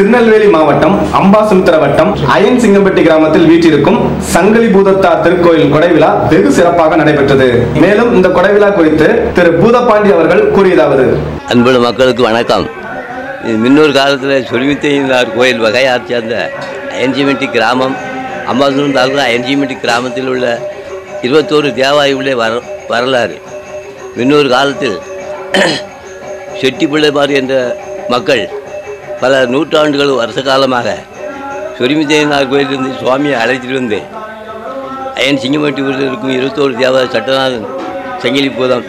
திருநெல்வேலி மாவட்டம் அம்பாசமுத்திர வட்டம் அயன் சிங்கம்பட்டி கிராமத்தில் வீற்றிருக்கும் சங்கலி பூதத்தா திருக்கோயில் கொடைவிழா வெகு சிறப்பாக நடைபெற்றது. மேலும் இந்த கொடைவிழா குறித்து திரு பூதப்பாண்டி அவர்கள் கூறியதாவது. அன்புள்ள மக்களுக்கு வணக்கம். இது முன்னொரு காலத்தில் சொலிமித்தையினார் கோயில் வகையார் சேர்ந்த அயன்ஜிமெட்டி கிராமம். அம்பாசனம் தாலுகா அயன்ஜிமெட்டி கிராமத்தில் உள்ள இருபத்தோரு தேவாயுடைய வர வரலாறு. முன்னொரு காலத்தில் செட்டிப்பிள்ளைமார் என்ற மக்கள் பல நூற்றாண்டுகள் வருஷ காலமாக சொரிமித்தையினார் கோயிலிருந்து சுவாமியை அழைச்சிட்டு வந்து அயன் சிங்கமட்டி ஊரில் இருக்கும் இருபத்தோரு தேவ சட்டநாதன் சங்கிலி பூதம்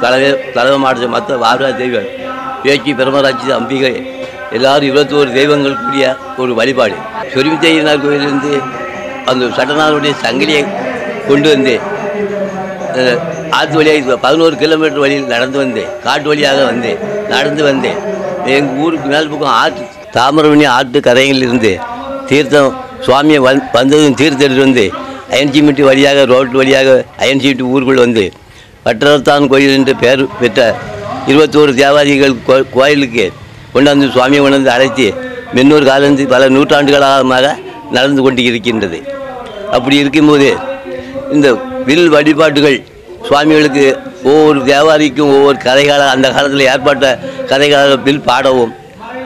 தலைவ தலைவ மாவட்ட மற்ற வாரா தெய்வம் பேச்சி பிரமராட்சி அம்பிகை எல்லாரும் இருபத்தோரு தெய்வங்கள் கூடிய ஒரு வழிபாடு. சொரிமித்தையினார் கோயிலிருந்து அந்த சட்டநாதனுடைய சங்கிலியை கொண்டு வந்து ஆற்று வழியாக பதினோரு கிலோமீட்டர் வழியில் நடந்து வந்தேன் காட்டு வழியாக வந்தேன் நடந்து வந்தேன் எங்கள் ஊருக்கு மேல் பக்கம் ஆற்று தாமிரபரணி ஆற்று கரையிலிருந்து தீர்த்தம் சுவாமியை வந் வந்ததும் தீர்த்தம் வந்து அயன்சிமிட்டு வழியாக ரோட்டு வழியாக அயன்சிமிட்டு ஊருக்குள் வந்து வட்டரத்தான் கோயில் என்று பெயர் பெற்ற இருபத்தோரு தேவாதிகள் கோ கோயிலுக்கு கொண்டாந்து சுவாமியை கொண்டாந்து அழைத்து முன்னொரு காலந்து பல நூற்றாண்டுகளாக நடந்து கொண்டு இருக்கின்றது அப்படி இருக்கும்போது இந்த வில் வழிபாடுகள் சுவாமிகளுக்கு ஒவ்வொரு தேவாரிக்கும் ஒவ்வொரு கதைகால அந்த காலத்தில் ஏற்பட்ட கதைகாலத்தில் பாடவும்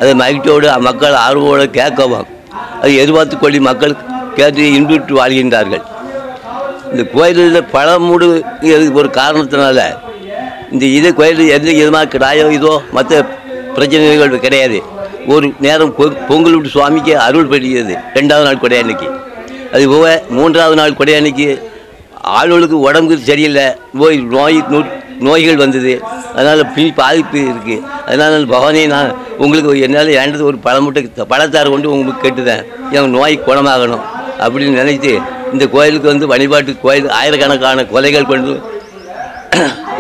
அதை மகிழ்ச்சியோடு மக்கள் ஆர்வோடு கேட்கவும் அதை எதிர்பார்த்து கொள்ளி மக்கள் கேட்டு இன்புற்று வாழ்கின்றார்கள். இந்த கோயிலில் பழமூடு ஒரு காரணத்தினால இந்த இது கோயில் எந்த விதமாக கிடாயோ இதோ மற்ற பிரச்சனைகள் கிடையாது. ஒரு நேரம் பொ- பொங்கல் விட்டு சுவாமிக்கு அருள் பெறுகிறது ரெண்டாவது நாள் கொடையன்னைக்கு. அது போக மூன்றாவது நாள் கொடையன்னைக்கு ஆளுகளுக்கு உடம்பு சரியில்லை. நோய் நோய் நோய்கள் வந்தது. அதனால் பின் பாதிப்பு இருக்குது அதனால் பவானி நான் உங்களுக்கு என்னால் ஏண்டது ஒரு பழமுட்டை பழத்தாறு கொண்டு உங்களுக்கு கேட்டுதேன். என் நோய் குணமாகணும். அப்படின்னு நினைத்து இந்த கோயிலுக்கு வந்து வழிபாட்டு கோயில் ஆயிரக்கணக்கான கொலைகள் கொண்டு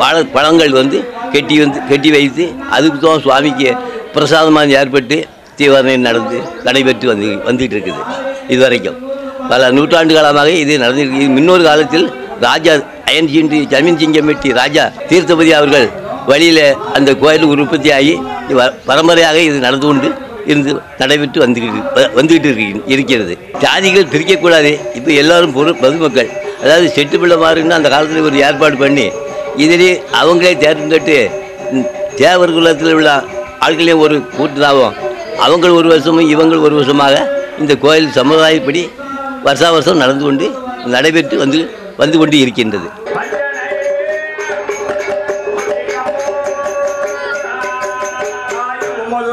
வாழ பழங்கள் வந்து கெட்டி வந்து கெட்டி வைத்து அதுக்கு தான் சுவாமிக்கு பிரசாதமாக ஏற்பட்டு தீவிரம் நடந்து நடைபெற்று வந்து வந்துகிட்டு இருக்குது. இது வரைக்கும். பல நூற்றாண்டு காலமாக இது நடந்திருக்கு. முன்னொரு காலத்தில் ராஜா அயன்ஜின்றி ஜமீன் சிங்கமெட்டி ராஜா தீர்த்தபதி அவர்கள் வழியில் அந்த கோயில் உற்பத்தி ஆகி வ- பரம்பரையாக இது நடந்து கொண்டு இருந்து நடைபெற்று வந்துக்கிட்டு வந்துக்கிட்டு இருக்கு இருக்கிறது. ஜாதிகள் பிரிக்கக்கூடாது. இப்போ எல்லாரும் பொது பொதுமக்கள். அதாவது செட்டு பிள்ளை மாறுன்னு அந்த காலத்தில் ஒரு ஏற்பாடு பண்ணி இதிலே அவங்களே தேர்ந்தெடுத்து தேவர் குலத்தில் உள்ள ஆட்களே ஒரு கூட்டுதாகும் அவங்கள் ஒரு வருஷமும் இவங்கள் ஒரு வருஷமாக இந்த கோயில் சமுதாயப்படி வருஷா வருஷம் நடந்து கொண்டு நடைபெற்று வந்து வந்து கொண்டு இருக்கின்றது. உமது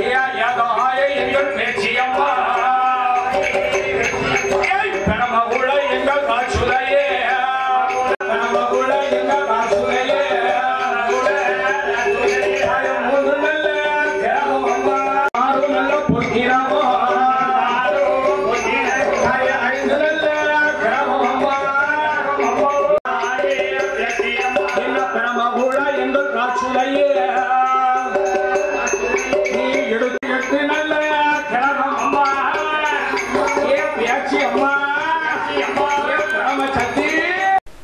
Yeah, yeah, the higher you get,